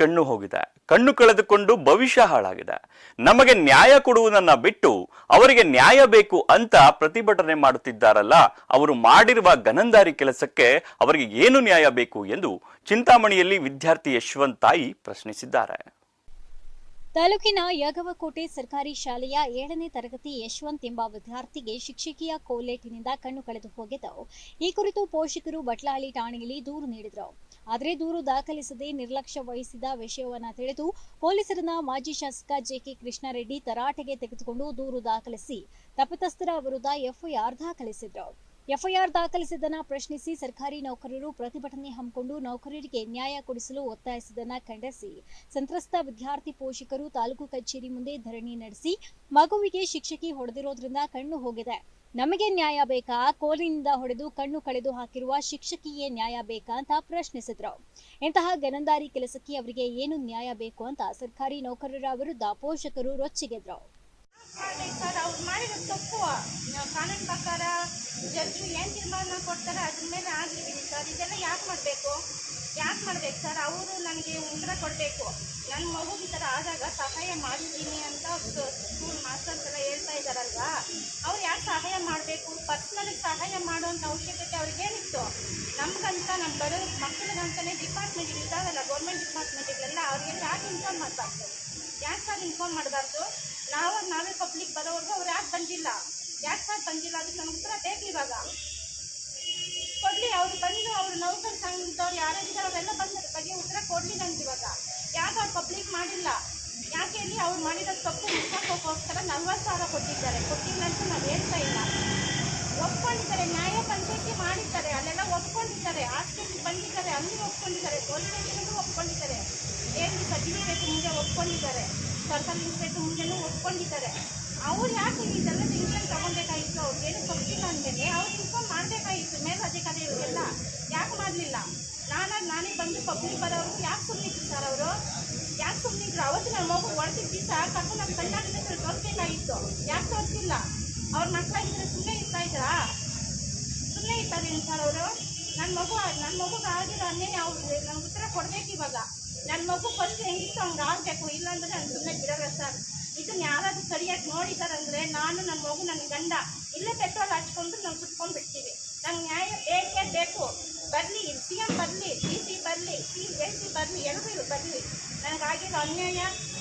ಕಣ್ಣು ಹೋಗಿದೆ, ಕಣ್ಣು ಕಳೆದುಕೊಂಡು ಭವಿಷ್ಯ ಹಾಳಾಗಿದೆ. ನಮಗೆ ನ್ಯಾಯ ಕೊಡುವುದನ್ನ ಬಿಟ್ಟು ಅವರಿಗೆ ನ್ಯಾಯ ಬೇಕು ಅಂತ ಪ್ರತಿಭಟನೆ ಮಾಡುತ್ತಿದ್ದಾರಲ್ಲ, ಅವರು ಮಾಡಿರುವ ಗನಂದಾರಿ ಕೆಲಸಕ್ಕೆ ಅವರಿಗೆ ಏನು ನ್ಯಾಯ ಬೇಕು ಎಂದು ಚಿಂತಾಮಣಿಯಲ್ಲಿ ವಿದ್ಯಾರ್ಥಿ ಯಶವಂತ್ ತಾಯಿ ಪ್ರಶ್ನಿಸಿದ್ದಾರೆ. ತಾಲೂಕಿನ ಯಾಗವಕೋಟೆ ಸರ್ಕಾರಿ ಶಾಲೆಯ ಏಳನೇ ತರಗತಿ ಯಶವಂತ್ ಎಂಬ ವಿದ್ಯಾರ್ಥಿಗೆ ಶಿಕ್ಷಕಿಯ ಕೋಲೇಟಿನಿಂದ ಕಣ್ಣು ಕಳೆದು ಹೋಗಿದ್ದು ಈ ಕುರಿತು ಪೋಷಕರು ಬಟ್ಲಾಳಿ ಠಾಣೆಯಲ್ಲಿ ದೂರು ನೀಡಿದರು. ಆದರೆ ದೂರು ದಾಖಲಿಸದೆ ನಿರ್ಲಕ್ಷ್ಯ ವಹಿಸಿದ ವಿಷಯವನ್ನ ತಿಳಿದು ಪೊಲೀಸರನ್ನ ಮಾಜಿ ಶಾಸಕ ಜೆಕೆ ಕೃಷ್ಣಾರೆಡ್ಡಿ ತರಾಟೆಗೆ ತೆಗೆದುಕೊಂಡು ದೂರು ದಾಖಲಿಸಿ ತಪ್ಪಿತಸ್ಥರ ವಿರುದ್ಧ ಎಫ್ಐಆರ್ ದಾಖಲಿಸಿದ್ರು. ಎಫ್ಐಆರ್ ದಾಖಲಿಸಿದ್ದನ್ನ ಪ್ರಶ್ನಿಸಿ ಸರ್ಕಾರಿ ನೌಕರರು ಪ್ರತಿಭಟನೆ ಹಮ್ಮಿಕೊಂಡು ನೌಕರರಿಗೆ ನ್ಯಾಯ ಕೊಡಿಸಲು ಒತ್ತಾಯಿಸಿದ್ದನ್ನ ಖಂಡಿಸಿ. ಸಂತ್ರಸ್ತ ವಿದ್ಯಾರ್ಥಿ ಪೋಷಕರು ತಾಲೂಕು ಕಚೇರಿ ಮುಂದೆ ಧರಣಿ ನಡೆಸಿ ಮಗುವಿಗೆ ಶಿಕ್ಷಕಿ ಹೊಡೆದಿರೋದ್ರಿಂದ ಕಣ್ಣು ಹೋಗಿದೆ. ನಮಗೆ ನ್ಯಾಯ ಬೇಕಾ? ಕೋಲಿನಿಂದ ಹೊಡೆದು ಕಣ್ಣು ಕಳೆದು ಹಾಕಿರುವ ಶಿಕ್ಷಕಿಯೇ ನ್ಯಾಯ ಬೇಕಾ ಅಂತ ಪ್ರಶ್ನಿಸಿದ್ರು. ಇಂತಹ ಗನಂದಾರಿ ಕೆಲಸಕ್ಕೆ ಅವರಿಗೆ ಏನು ನ್ಯಾಯ ಬೇಕು ಅಂತ ಸರ್ಕಾರಿ ನೌಕರರ ವಿರುದ್ಧ ಪೋಷಕರು ರೊಚ್ಚಿಗೆದ್ರು. ಅವ್ರು ಮಾಡಿರೋದು ತಪ್ಪು ಕಾನೂನು ಪ್ರಕಾರ ಜಡ್ಜು ಏನು ತೀರ್ಮಾನ ಕೊಡ್ತಾರೆ ಅದ್ರ ಮೇಲೆ ಆಗಲಿ. ಸರ್, ಇದೆಲ್ಲ ಯಾಕೆ ಮಾಡಬೇಕು? ಯಾಕೆ ಮಾಡ್ಬೇಕು ಸರ್? ಅವರು ನನಗೆ ಉತ್ತರ ಕೊಡಬೇಕು. ನನ್ನ ಮಗು ಈ ಥರ ಆದಾಗ ಸಹಾಯ ಮಾಡಿದ್ದೀನಿ ಅಂತ ಸ್ಕೂಲ್ ಮಾಸ್ಟರ್ಸ್ ಎಲ್ಲ ಹೇಳ್ತಾ ಇದ್ದಾರಲ್ವಾ? ಅವ್ರು ಯಾಕೆ ಸಹಾಯ ಮಾಡಬೇಕು? ಪರ್ಸ್ನಲಿಗೆ ಸಹಾಯ ಮಾಡುವಂಥ ಅವಶ್ಯಕತೆ ಅವ್ರಿಗೇನಿತ್ತು ನಮಗಂತ ನಮ್ಮ ಬರೋ ಮಕ್ಕಳಿಗಂತಲೇ ಡಿಪಾರ್ಟ್ಮೆಂಟ್ ಇರ್ತಾವಲ್ಲ ಗೌರ್ಮೆಂಟ್ ಡಿಪಾರ್ಟ್ಮೆಂಟ್ಗಳೆಲ್ಲ ಅವ್ರಿಗೆ ಯಾಕೆ ಇನ್ಫಾರ್ಮ್ ಮಾಡಬಾರ್ದು? ಯಾಕೆ ಸರ್ ಇನ್ಫಾರ್ಮ್ ಮಾಡಬಾರ್ದು? ನಾವು, ನಾವೇ ಪಬ್ಲಿಕ್ ಬರೋವರೆಗೂ ಅವ್ರು ಯಾಕೆ ಬಂದಿಲ್ಲ. ಯಾಕೆ ಸರ್ ಬಂದಿಲ್ಲ? ಅದಕ್ಕೆ ನಮ್ಗೆ ಉತ್ತರ ಬೇಕು ಇವಾಗ. ಕೊಡಲಿ, ಅವ್ರು ಬಂದು ಅವ್ರು ನೌಕರ ಸಂಘದವ್ರು ಯಾರ್ಯಾರಿದ್ದಾರೆ ಅವರೆಲ್ಲ ಬಂದ ಬಗ್ಗೆ ಉತ್ತರ ಕೊಡಲಿ ನಮ್ಗೆ ಇವಾಗ. ಯಾಕೆ ಅವ್ರು ಪಬ್ಲಿಕ್ ಮಾಡಿಲ್ಲ? ಯಾಕೆ ಹೇಳಿ ಅವ್ರು ಮಾಡಿರೋ ತಪ್ಪು ಮುಚ್ಚಾಕೋಕ್ಕೋಸ್ಕರ ನಲ್ವತ್ತು ಸಾವಿರ ಕೊಟ್ಟಿದ್ದಾರೆ. ಕೊಟ್ಟಿಲ್ಲ ಅಂತ ನಾವು ಹೇಳ್ತಾ ಇಲ್ಲ. ಒಪ್ಕೊಂಡಿದ್ದಾರೆ. ನ್ಯಾಯ ಪಂಚಾಯತಿ ಮಾಡಿದ್ದಾರೆ. ಅಲ್ಲೆಲ್ಲ ಒಪ್ಕೊಂಡಿದ್ದಾರೆ. ಆಸ್ಪತ್ರೆಗೆ ಬಂದಿದ್ದಾರೆ. ಅಲ್ಲಿ ಒಪ್ಕೊಂಡಿದ್ದಾರೆ. ಪೊಲೀಸ್ ಸ್ಟೇಷನ್ಗೂ ಒಪ್ಕೊಂಡಿದ್ದಾರೆ. ಏನು ಬೇಕು, ಮುಂದೆ ಒಪ್ಕೊಂಡಿದ್ದಾರೆ. ಸರ್ಕಲ್ ಇನ್ಸ್ಪೆಕ್ಟರ್ ಮುಂದೆನೂ ಒಪ್ಕೊಂಡಿದ್ದಾರೆ. ಅವ್ರು ಯಾಕೆ ಇದೆಲ್ಲ ಡಿಸಿಷನ್ ತಗೊಳ್ಬೇಕಾಗಿತ್ತು ಅವ್ರು ಏನು ಕೊಟ್ಟಿಲ್ಲ ಅಂದ್ಮೇಲೆ ಅವ್ರು ಇನ್ಫಾರ್ಮ್ ಮಾಡಬೇಕಾಗಿತ್ತು. ಮೇಲಧಿಕಾರಿಗಳಿಗೆಲ್ಲ ಯಾಕೆ ಮಾಡಲಿಲ್ಲ? ನಾನಾಗಿ ನಾನೇ ಬಂದು ಪಬ್ಲಿಕ್ ಬರೋರು ಯಾಕೆ ಸುಮ್ಮನಿದ್ರು ಸರ್ ಅವರು? ಯಾಕೆ ಸುಮ್ಮನಿದ್ರು ಅವತ್ತು ನನ್ನ ಮಗು ಹೊಡೆದಿದ್ದ ದಿವಸ ಕರ್ಕೊಂಡು ನಮ್ಮ ಕಣ್ಣಾಗಿದ್ರೆ ತೋರಿಸ್ಬೇಕಾಗಿತ್ತು ಯಾಕೆ ತೋರಿಸಿಲ್ಲ? ಅವ್ರ ಮಕ್ಕಳಾಗಿದ್ರೆ ಸುಮ್ಮನೆ ಇರ್ತಾ ಇದ್ರಾ? ಸುಮ್ಮನೆ ಇರ್ತಾರೆ ಸರ್ ಅವರು? ನನ್ನ ಮಗು ನನ್ನ ಮಗುಗೆ ಆಗಿರೋ ಅನ್ಯಾಯ ಅವ್ರು ನನಗೆ ಉತ್ತರ ಕೊಡ್ಬೇಕು ಇವಾಗ. ನನ್ನ ಮಗು ಫಸ್ಟ್ ಹೆಂಗಿತ್ತು ಹಂಗೆ ಆಗಬೇಕು ಇಲ್ಲಾಂದ್ರೆ ನಾನು ಸುಮ್ಮನೆ ಬಿಡಲ್ಲ ಸರ್ ಇದನ್ನ ಯಾರಾದರೂ ಸರಿಯಾಗಿ ನೋಡಿದಾರಂದರೆ ನಾನು ನನ್ನ ಮಗು ನನ್ನ ಗಂಡ, ಇಲ್ಲೇ ಪೆಟ್ರೋಲ್ ಹಚ್ಕೊಂಡು ನಾವು ಸುಟ್ಕೊಂಡು ಬಿಡ್ತೀವಿ. ನಂಗೆ ನ್ಯಾಯ ಬೇಕೇ ಬೇಕು? ಬರಲಿ ಸಿ ಎಂ ಬರಲಿ ಡಿ ಸಿ ಬರಲಿ ಸಿ ಎ ಸಿ ಬರಲಿ. ಎಲ್ಲರೂ ಬರಲಿ ನನಗಾಗಿರೋ ಅನ್ಯಾಯ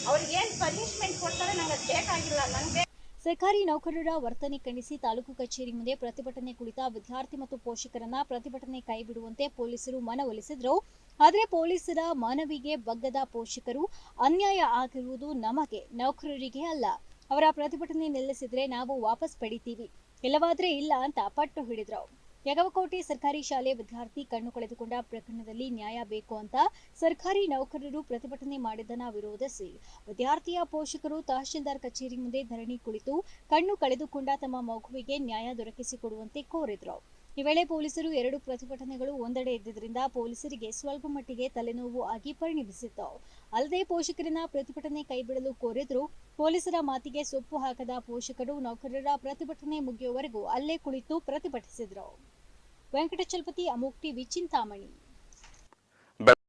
ಅವ್ರಿಗೆ ಏನು ಪನಿಷ್ಮೆಂಟ್ ಕೊಡ್ತಾರೆ ನಂಗೆ ಅದು ಬೇಕಾಗಿಲ್ಲ. ನನಗೆ ಸರ್ಕಾರಿ ನೌಕರರ ವರ್ತನೆ ಖಂಡಿಸಿ ತಾಲೂಕು ಕಚೇರಿ ಮುಂದೆ ಪ್ರತಿಭಟನೆ ಕುಳಿತ ವಿದ್ಯಾರ್ಥಿ ಮತ್ತು ಪೋಷಕರನ್ನ ಪ್ರತಿಭಟನೆ ಕೈಬಿಡುವಂತೆ ಪೊಲೀಸರು ಮನವೊಲಿಸಿದ್ರು ಆದರೆ ಪೊಲೀಸರ ಮನವಿಗೆ ಬಗ್ಗದ ಪೋಷಕರು ಅನ್ಯಾಯ ಆಗಿರುವುದು ನಮಗೆ, ನೌಕರರಿಗೆ ಅಲ್ಲ. ಅವರ ಪ್ರತಿಭಟನೆ ನಿಲ್ಲಿಸಿದ್ರೆ ನಾವು ವಾಪಸ್ ಪಡಿತೀವಿ. ಇಲ್ಲವಾದ್ರೆ ಇಲ್ಲ ಅಂತ ಪಟ್ಟು ಹಿಡಿದ್ರು. ಯಗವಕೋಟೆ ಸರ್ಕಾರಿ ಶಾಲೆ ವಿದ್ಯಾರ್ಥಿ ಕಣ್ಣು ಕಳೆದುಕೊಂಡ ಪ್ರಕರಣದಲ್ಲಿ ನ್ಯಾಯ ಬೇಕು ಅಂತ ಸರ್ಕಾರಿ ನೌಕರರು ಪ್ರತಿಭಟನೆ ಮಾಡಿದ್ದನ್ನ ವಿರೋಧಿಸಿ ವಿದ್ಯಾರ್ಥಿಯ ಪೋಷಕರು ತಹಶೀಲ್ದಾರ್ ಕಚೇರಿ ಮುಂದೆ ಧರಣಿ ಕುಳಿತು ಕಣ್ಣು ಕಳೆದುಕೊಂಡ ತಮ್ಮ ಮಗುವಿಗೆ ನ್ಯಾಯ ದೊರಕಿಸಿಕೊಡುವಂತೆ ಕೋರಿದ್ರು. ಈ ವೇಳೆ ಪೊಲೀಸರು ಎರಡು ಪ್ರತಿಭಟನೆಗಳು ಒಂದೆಡೆ ಇದ್ದಿದ್ದರಿಂದ ಪೊಲೀಸರಿಗೆ ಸ್ವಲ್ಪ ಮಟ್ಟಿಗೆ ತಲೆನೋವು ಆಗಿ ಪರಿಣಮಿಸಿತ್ತು. ಅಲ್ಲದೆ ಪೋಷಕರಿನ ಪ್ರತಿಭಟನೆ ಕೈಬಿಡಲು ಕೋರಿದ್ರು. ಪೊಲೀಸರ ಮಾತಿಗೆ ಸೊಪ್ಪು ಹಾಕದ ಪೋಷಕರು ನೌಕರರ ಪ್ರತಿಭಟನೆ ಮುಗಿಯುವವರೆಗೂ ಅಲ್ಲೇ ಕುಳಿತು ಪ್ರತಿಭಟಿಸಿದರು. ವೆಂಕಟಚಲಪತಿ ಅಮೋಕ್ ಟಿವಿ ಚಿಂತಾಮಣಿ.